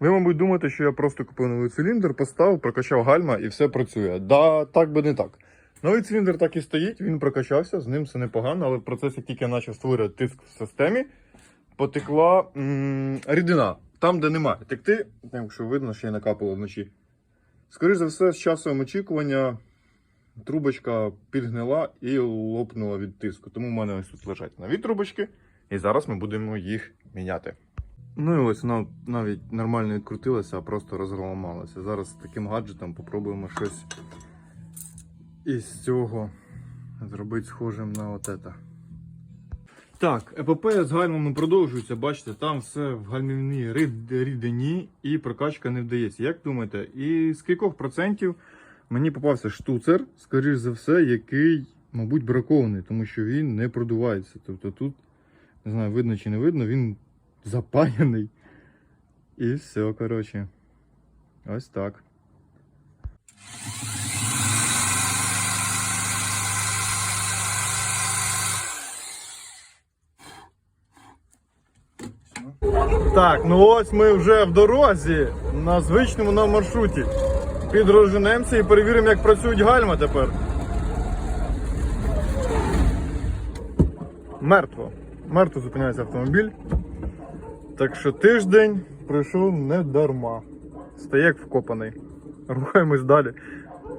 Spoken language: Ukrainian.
Ви, мабуть, думаєте, що я просто купив новий циліндр, поставив, прокачав гальма і все працює. Да, так би не так. Новий циліндр так і стоїть, він прокачався, з ним все непогано, але в процесі тільки почав створювати тиск в системі, потекла рідина. Там, де немає текти, там, що видно, що я накапало вночі. Скоріше за все, з часом очікування трубочка підгнила і лопнула від тиску. Тому в мене ось тут лежать нові трубочки, і зараз ми будемо їх міняти. Ну і ось вона навіть нормально відкрутилася, а просто розламалася. Зараз з таким гаджетом попробуємо щось із цього зробити схожим на отета. Так, епопея з гальмами продовжується. Бачите, там все в гальмівній рідині і прокачка не вдається. Як думаєте, і з кількох процентів мені попався штуцер, скоріш за все, який, мабуть, бракований, тому що він не продувається. Тобто тут, не знаю, видно чи не видно, він запаяний. І все, коротше. Ось так. Так, ну ось ми вже в дорозі на звичному нам маршруті. Підроженемося і перевіримо, як працюють гальма тепер. Мертво. Мертво зупиняється автомобіль. Так що тиждень пройшов не дарма. Стає як вкопаний. Рухаємось далі.